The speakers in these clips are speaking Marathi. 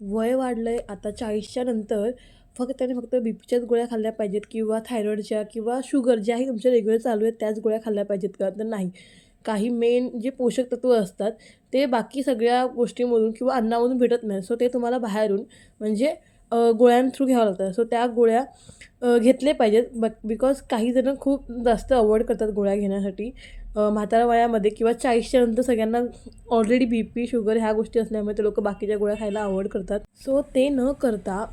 वय वाढलं आहे आता चाळीसच्या नंतर फक्त त्याने फक्त बी पीच्याच गोळ्या खाल्ल्या पाहिजेत किंवा थायरॉईडच्या किंवा शुगर ज्याही तुमच्या रेग्युलर चालू आहेत त्याच गोळ्या खाल्ल्या पाहिजेत का? तर नाही. काही मेन जे पोषक तत्व असतात ते बाकी सगळ्या गोष्टींमधून किंवा अन्नामधून भेटत नाही सो ते तुम्हाला बाहेरून म्हणजे अ, गोळ्यांथ्रू घ्यावं लागतं. सो त्या गोळ्या घेतले पाहिजेत बट बिकॉज काही जण खूप जास्त अवॉइड करतात गोळ्या घेण्यासाठी. म्हातारा वयामध्ये किंवा चाळीसच्या नंतर सगळ्यांना ऑलरेडी बी पी शुगर ह्या गोष्टी असल्यामुळे ते लोक बाकीच्या गोळ्या खायला आवड करतात. सो ते न करता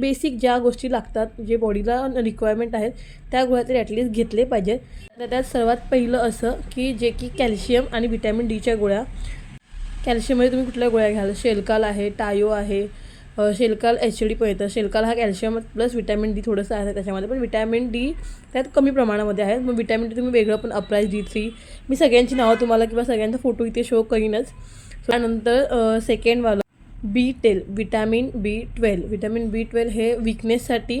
बेसिक ज्या गोष्टी लागतात जे बॉडीला रिक्वायरमेंट आहेत त्या गोळ्या तरी ॲटलिस्ट घेतले पाहिजेत. तर त्यात सर्वात पहिलं असं की जे की कॅल्शियम आणि विटॅमिन डीच्या गोळ्या. कॅल्शियममध्ये तुम्ही कुठल्या गोळ्या घ्याल? शेलकाल आहे टायो आहे शेलकाल एच डी पण येतं शेलकाल हा कॅल्शियम प्लस विटॅमिन डी थोडंसं आहे त्याच्यामध्ये. पण विटॅमिन डी त्यात कमी प्रमाणामध्ये आहे. मग विटॅमिन डी तुम्ही वेगळं पण अप्राईज डी थ्री मी सगळ्यांची नावं तुम्हाला किंवा सगळ्यांचा फोटो इथे शो करीनच. त्यानंतर सेकंडवालं B tail vitamin B twelve vitamin B twelve हे विकनेससाठी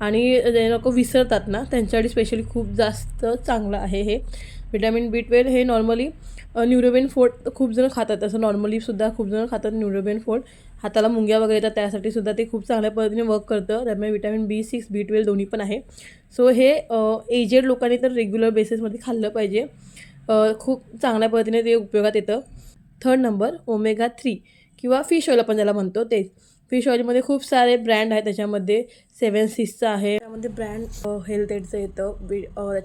आणि जे लोक विसरतात ना त्यांच्यासाठी स्पेशली खूप जास्त चांगलं आहे हे. विटॅमिन बी ट्वेल्व हे नॉर्मली न्यूरोबेन फोड खूप जण खातात. असं नॉर्मलीसुद्धा खूप जण खातात न्यूरोबेन फोड. हाताला मुंग्या वगैरे येतात त्यासाठी सुद्धा ते खूप चांगल्या पद्धतीने वर्क करतं. त्यामुळे vitamin B six B twelve दोन्ही पण आहे. सो हे एजेड लोकांनी तर रेग्युलर बेसिसमध्ये खाल्लं पाहिजे. खूप चांगल्या पद्धतीने ते उपयोगात येतं. थर्ड नंबर ओमेगा थ्री किंवा फिश ऑइल आपण ज्याला म्हणतो तेच. फिश ऑइलमध्ये खूप सारे ब्रँड आहेत त्याच्यामध्ये. सेवन सिक्सचं आहे. त्यामध्ये ब्रँड हेल्थ एडचं येतं. बी त्याच्या